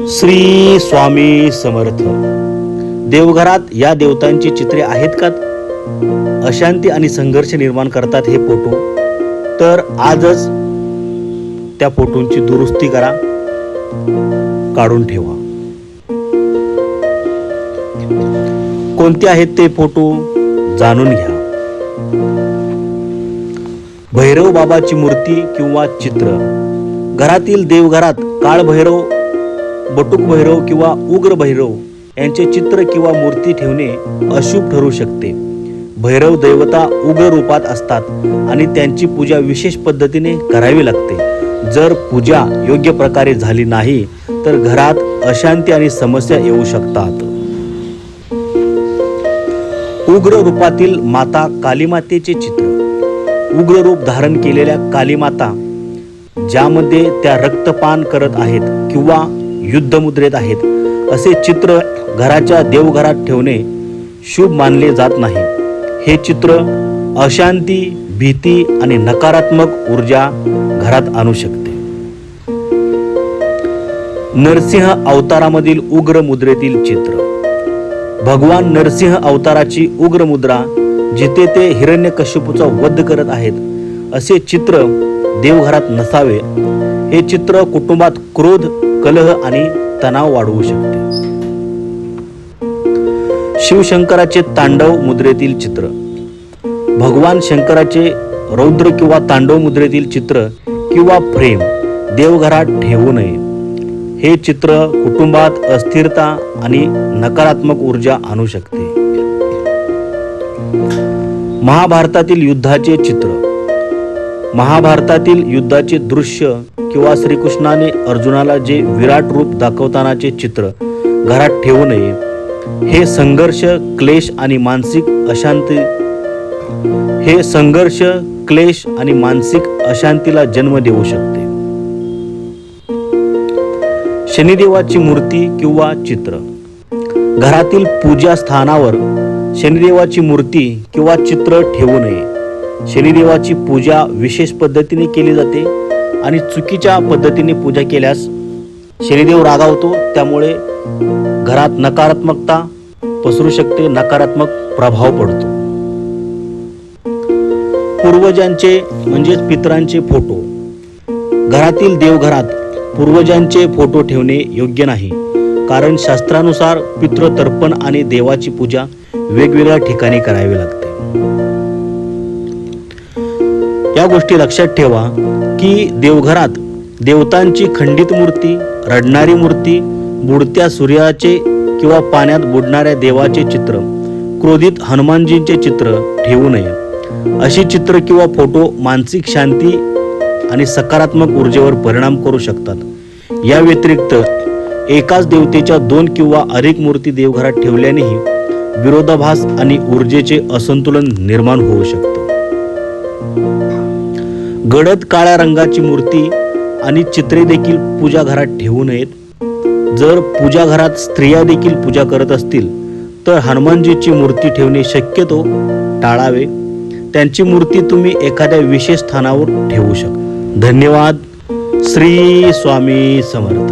श्री स्वामी समर्थ. देवघरात या देवतांची चित्रे आहेत का? अशांती आणि संघर्ष निर्माण करतात हे फोटो. तर आजच त्या फोटोंची दुरुस्ती करा. काढून ठेवा. कोणते आहेत ते फोटो? जाणून घ्या. भैरव बाबाची मूर्ती किंवा चित्र. घरातील देवघरात काळभैरव बटुक भैरव किंवा उग्र भैरव यांचे चित्र किंवा मूर्ती ठेवणे अशुभ ठरू शकते. भैरव दैवता उग्र रूपात असतात आणि त्यांची पूजा विशेष पद्धतीने करावी लागते. जर पूजा योग्य प्रकारे झाली नाही तर घरात अशांती आणि समस्या येऊ शकतात. उग्र रूपातील माता कालीमातेचे चित्र. उग्र रूप धारण केलेल्या कालीमाता ज्यामध्ये त्या रक्तपान करत आहेत किंवा युद्धमुद्रेत आहेत. असे चित्र घराच्या देवघरात ठेवणे शुभ मानले जात नाही. हे चित्र अशांती भीती आणि नकारात्मक ऊर्जा घरात आणू शकते. नरसिंह अवतारामधील उग्र मुद्रेतील चित्र. भगवान नरसिंह अवताराची उग्र मुद्रा जिथे ते हिरण्यकश्यपूचा वध करत आहेत असे चित्र देवघरात नसावे. हे चित्र कुटुंबात क्रोध कलह आणि तणाव वाढवू शकते. शिवशंकराचे तांडव मुद्रेतील चित्र. भगवान शंकराचे रौद्र किंवा तांडव मुद्रेतील चित्र किंवा फ्रेम देवघरात ठेवू नये. हे चित्र कुटुंबात अस्थिरता आणि नकारात्मक ऊर्जा आणू शकते. महाभारतातील युद्धाचे चित्र. महाभारतातील युद्धाचे दृश्य किंवा श्रीकृष्णाने अर्जुनाला जे विराट रूप दाखवतानाचे चित्र घरात ठेवू नये हे संघर्ष क्लेश आणि मानसिक अशांती हे संघर्ष क्लेश आणि मानसिक अशांतीला जन्म देऊ शकते. शनिदेवाची मूर्ती किंवा चित्र. घरातील पूजा स्थानावर शनिदेवाची मूर्ती किंवा चित्र ठेवू नये. शनिदेवाची पूजा विशेष पद्धतीने केली जाते. आणि चुकीच्या पद्धतीने पूजा केल्यास शनिदेव रागावतो त्यामुळे घरात नकारात्मकता पसरू शकते नकारात्मक प्रभाव पडतो. पूर्वजांचे म्हणजेच पितरांचे फोटो. घरातील देवघरात पूर्वजांचे फोटो ठेवणे योग्य नाही. कारण शास्त्रानुसार पितृतर्पण आणि देवाची पूजा वेगवेगळ्या ठिकाणी करावी लागते. या गोष्टी लक्षात ठेवा. की देवघरात देवतांची खंडित मूर्ती रडणारी मूर्ती बुडत्या सूर्याचे किंवा पाण्यात बुडणाऱ्या देवाचे चित्र क्रोधित हनुमानजींचे चित्र ठेवू नये. अशी चित्र किंवा फोटो मानसिक शांती आणि सकारात्मक ऊर्जेवर परिणाम करू शकतात. या व्यतिरिक्त एकाच देवतेच्या दोन किंवा अधिक मूर्ती देवघरात ठेवल्यानेही विरोधाभास आणि ऊर्जेचे असंतुलन निर्माण होऊ शकतं. गडद काळ्या रंगाची मूर्ती आणि चित्रे देखील पूजा घरात ठेवू नयेत. जर पूजा घरात स्त्रिया देखील पूजा करत असतील तर हनुमानजीची मूर्ती ठेवणे शक्यतो टाळावे. त्यांची मूर्ती तुम्ही एखाद्या विशेष स्थानावर ठेवू शकता. धन्यवाद. श्री स्वामी समर्थ.